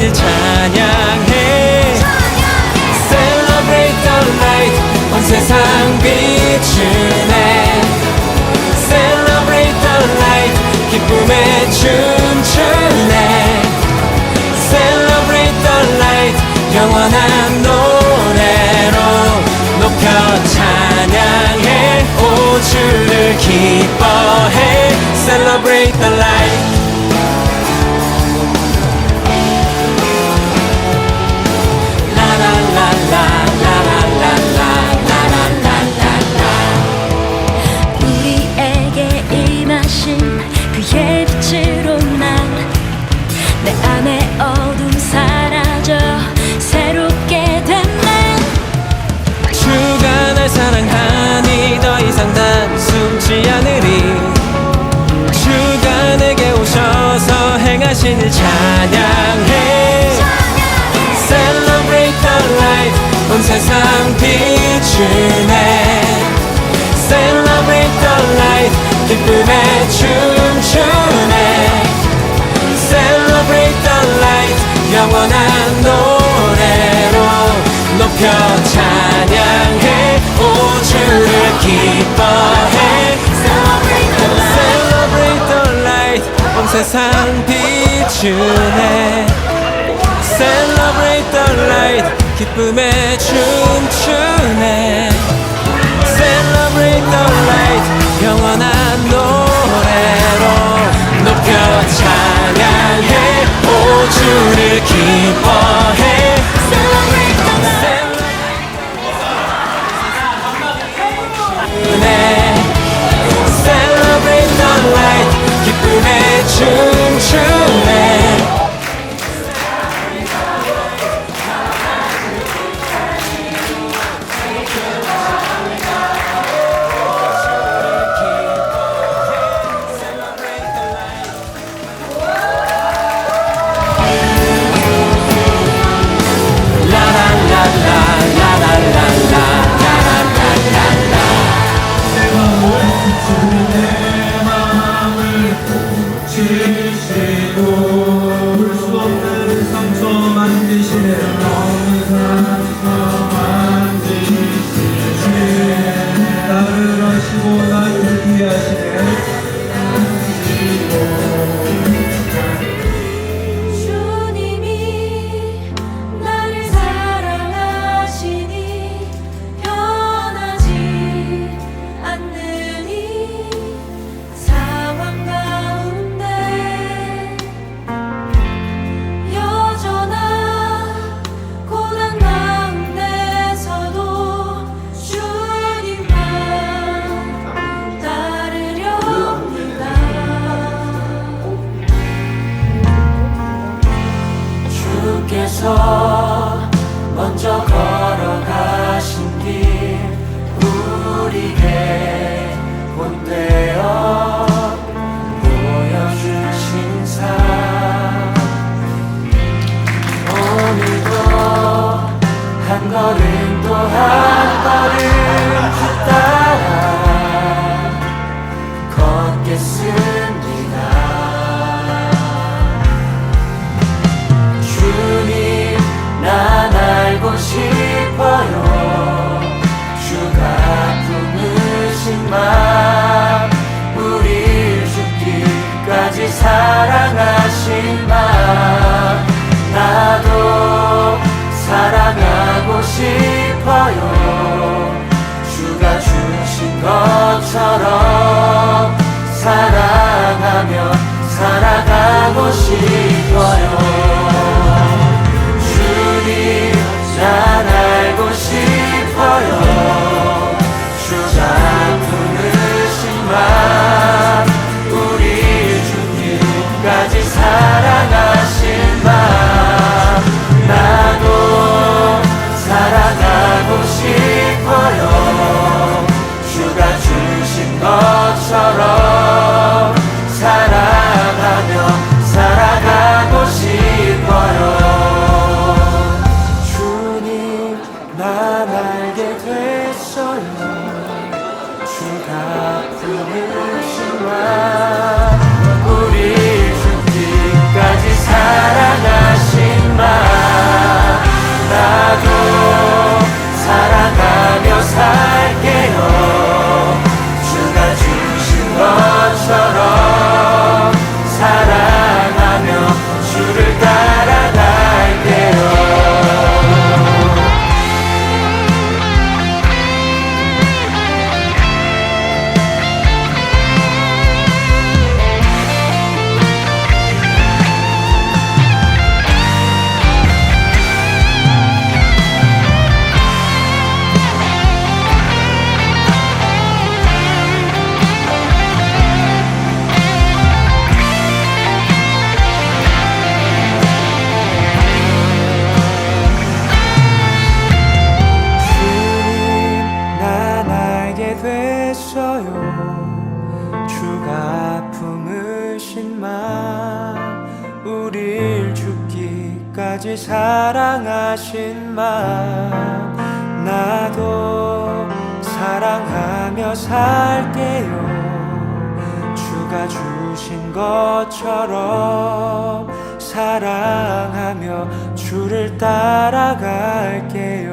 일 찬양해 Celebrate the light 온 세상 비추네 Celebrate the light 기쁨에 춤추네 Celebrate the light 영원한 어둠 사라져 새롭게 됐네. 주가 날 사랑하니 더 이상 난 숨지 않으리. 주가 내게 오셔서 행하신 일 찬양해. Celebrate the light 온 세상 비추네 Celebrate the light 기쁨에 춤 세상 비추네 Celebrate the light 기쁨에 춤추네 Celebrate the light 영원한 노래로 높여 찬양해 오 주를 기뻐 I just 끝까지 사랑하신 마음 나도 사랑하며 살게요. 주가 주신 것처럼 사랑하며 주를 따라갈게요